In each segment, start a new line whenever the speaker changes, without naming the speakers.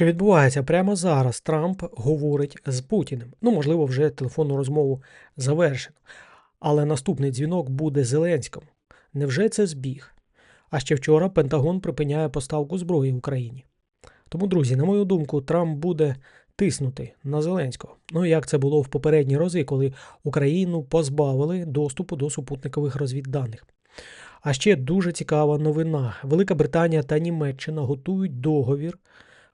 Що відбувається прямо зараз, Трамп говорить з Путіним. Ну, можливо, вже телефонну розмову завершено. Але наступний дзвінок буде Зеленському. Невже це збіг? А ще вчора Пентагон припиняє поставку зброї Україні. Тому, друзі, на мою думку, Трамп буде тиснути на Зеленського. Ну, як це було в попередні рази, коли Україну позбавили доступу до супутникових розвідданих. А ще дуже цікава новина: Велика Британія та Німеччина готують договір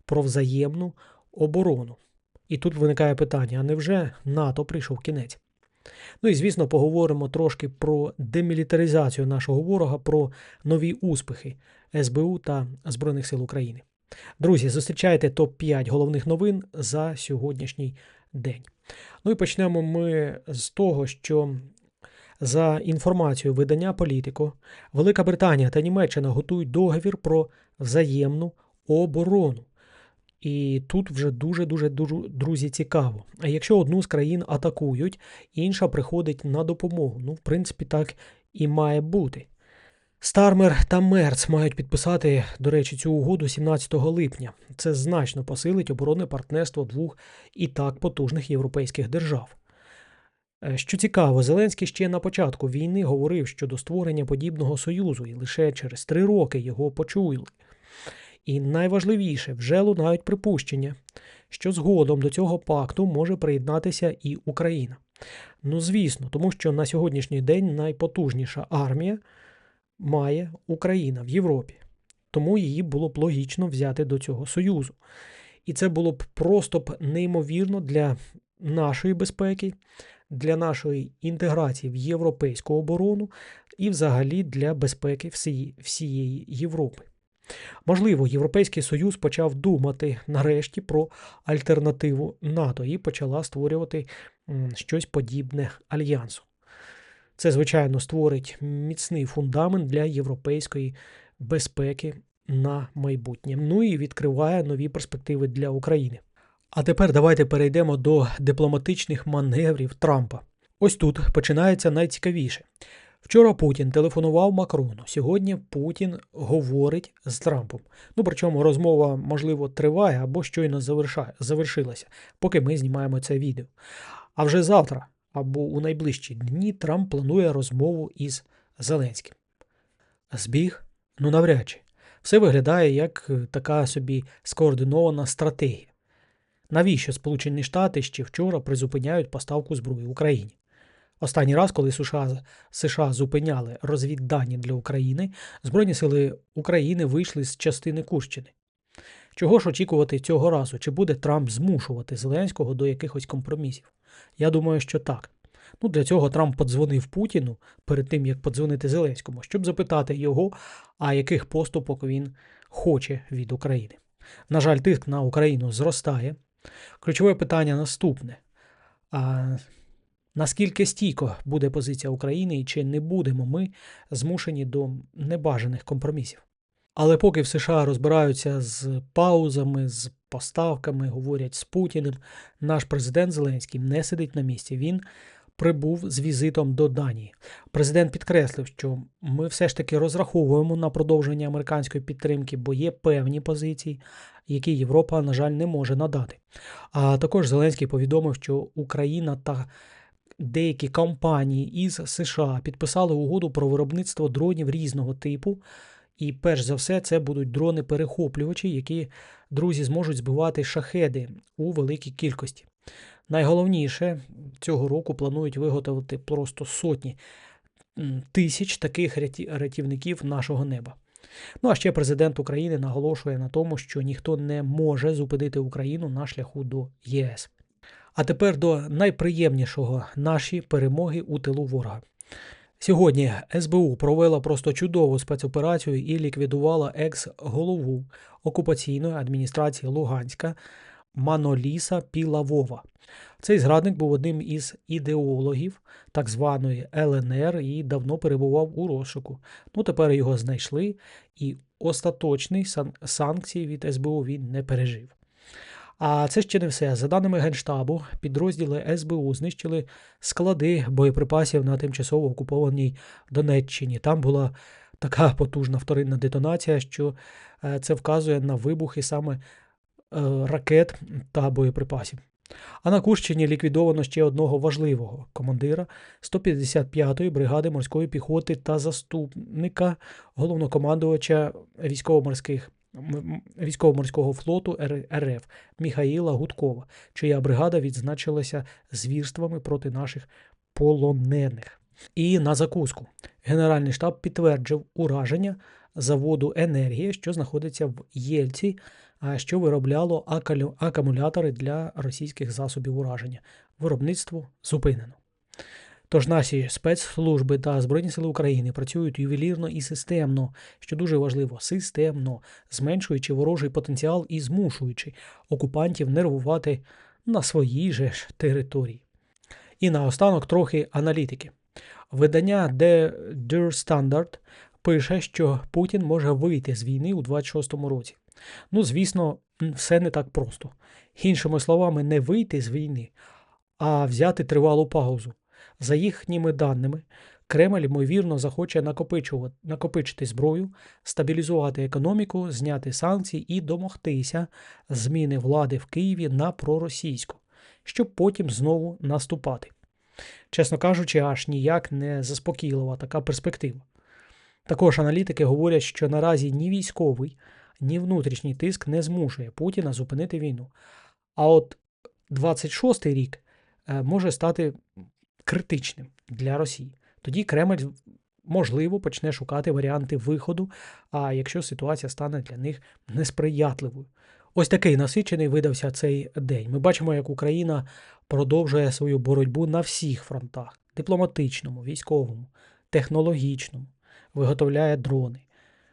про взаємну оборону. І тут виникає питання: а невже НАТО прийшов кінець? Ну і звісно, поговоримо трошки про демілітаризацію нашого ворога, про нові успіхи СБУ та Збройних сил України. Друзі, зустрічайте топ-5 головних новин за сьогоднішній день. Ну і почнемо ми з того, що за інформацією видання Політико, Велика Британія та Німеччина готують договір про взаємну оборону. І тут вже дуже-дуже друзі цікаво. А якщо одну з країн атакують, інша приходить на допомогу. Ну, в принципі, так і має бути. Стармер та Мерц мають підписати, до речі, цю угоду 17 липня. Це значно посилить оборонне партнерство двох і так потужних європейських держав. Е, що цікаво, Зеленський ще на початку війни говорив щодо створення подібного союзу, і лише через три роки його почули. І найважливіше, вже лунають припущення, що згодом до цього пакту може приєднатися і Україна. Ну, звісно, тому що на сьогоднішній день найпотужніша армія має Україна в Європі. Тому її було б логічно взяти до цього союзу. І це було б просто б неймовірно для нашої безпеки, для нашої інтеграції в європейську оборону і взагалі для безпеки всієї Європи. Можливо, Європейський Союз почав думати нарешті про альтернативу НАТО і почала створювати щось подібне альянсу. Це, звичайно, створить міцний фундамент для європейської безпеки на майбутнє. Ну і відкриває нові перспективи для України. А тепер давайте перейдемо до дипломатичних маневрів Трампа. Ось тут починається найцікавіше. Вчора Путін телефонував Макрону. Сьогодні Путін говорить з Трампом. Ну причому розмова, можливо, триває або щойно завершилася, поки ми знімаємо це відео. А вже завтра або у найближчі дні Трамп планує розмову із Зеленським. Збіг? Ну навряд чи. Все виглядає як така собі скоординована стратегія. Навіщо Сполучені Штати ще вчора призупиняють поставку зброї Україні? Останній раз, коли США США зупиняли розвіддані для України, Збройні сили України вийшли з частини Курщини. Чого ж очікувати цього разу? Чи буде Трамп змушувати Зеленського до якихось компромісів? Я думаю, що так. Ну, Для цього Трамп подзвонив Путіну перед тим, як подзвонити Зеленському, щоб запитати його, а яких поступок він хоче від України. На жаль, тиск на Україну зростає. Ключове питання наступне. А Наскільки стійко буде позиція України і чи не будемо ми змушені до небажаних компромісів? Але поки в США розбираються з паузами, з поставками, говорять з Путіним, наш президент Зеленський не сидить на місці. Він прибув з візитом до Данії. Президент підкреслив, що ми все ж таки розраховуємо на продовження американської підтримки, бо є певні позиції, які Європа, на жаль, не може надати. А також Зеленський повідомив, що Україна та деякі компанії із США підписали угоду про виробництво дронів різного типу. І перш за все, це будуть дрони-перехоплювачі, які друзі зможуть збивати шахеди у великій кількості. Найголовніше цього року планують виготовити просто сотні тисяч таких рятівників нашого неба. Ну а ще президент України наголошує на тому, що ніхто не може зупинити Україну на шляху до ЄС. А тепер до найприємнішого наші перемоги у тилу ворога. Сьогодні СБУ провела просто чудову спецоперацію і ліквідувала екс-голову окупаційної адміністрації Луганська Маноліса Пілавова. Цей зрадник був одним із ідеологів так званої ЛНР і давно перебував у розшуку. Ну тепер його знайшли, і остаточний сан санкції від СБУ він не пережив. А це ще не все. За даними Генштабу, підрозділи СБУ знищили склади боєприпасів на тимчасово окупованій Донеччині. Там була така потужна вторинна детонація, що е, це вказує на вибухи саме ракет та боєприпасів. А на Курщині ліквідовано ще одного важливого командира 155-ї бригади морської піхоти та заступника головнокомандувача військово-морських військово-морського флоту РФ Міхаїла Гудкова, чия бригада відзначилася звірствами проти наших полонених. І на закуску Генеральний штаб підтверджив ураження заводу енергія, що знаходиться в Єльці, що виробляло акумулятори для російських засобів ураження. Виробництво зупинено. Тож наші спецслужби та Збройні Сили України працюють ювелірно і системно, що дуже важливо, системно, зменшуючи ворожий потенціал і змушуючи окупантів нервувати на своїй же ж території. І наостанок трохи аналітики. Видання The Der Standard пише, що Путін може вийти з війни у 26-му році. Ну, звісно, все не так просто. Іншими словами, не вийти з війни, а взяти тривалу паузу. За їхніми даними, Кремль, ймовірно, захоче накопичити зброю, стабілізувати економіку, зняти санкції і домогтися зміни влади в Києві на проросійську, щоб потім знову наступати. Чесно кажучи, аж ніяк не заспокійлива така перспектива. Також аналітики говорять, що наразі ні військовий, ні внутрішній тиск не змушує Путіна зупинити війну. А от 26-й рік е, може стати критичним для Росії. Тоді Кремль, можливо, почне шукати варіанти виходу, а якщо ситуація стане для них несприятливою. Ось такий насичений видався цей день. Ми бачимо, як Україна продовжує свою боротьбу на всіх фронтах: дипломатичному, військовому, технологічному, виготовляє дрони.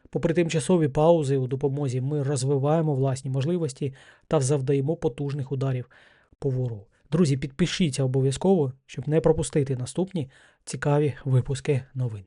Попри тимчасові паузи у допомозі, ми розвиваємо власні можливості та завдаємо потужних ударів по ворогу. Друзі, підпишіться обов'язково, щоб не пропустити наступні цікаві випуски новин.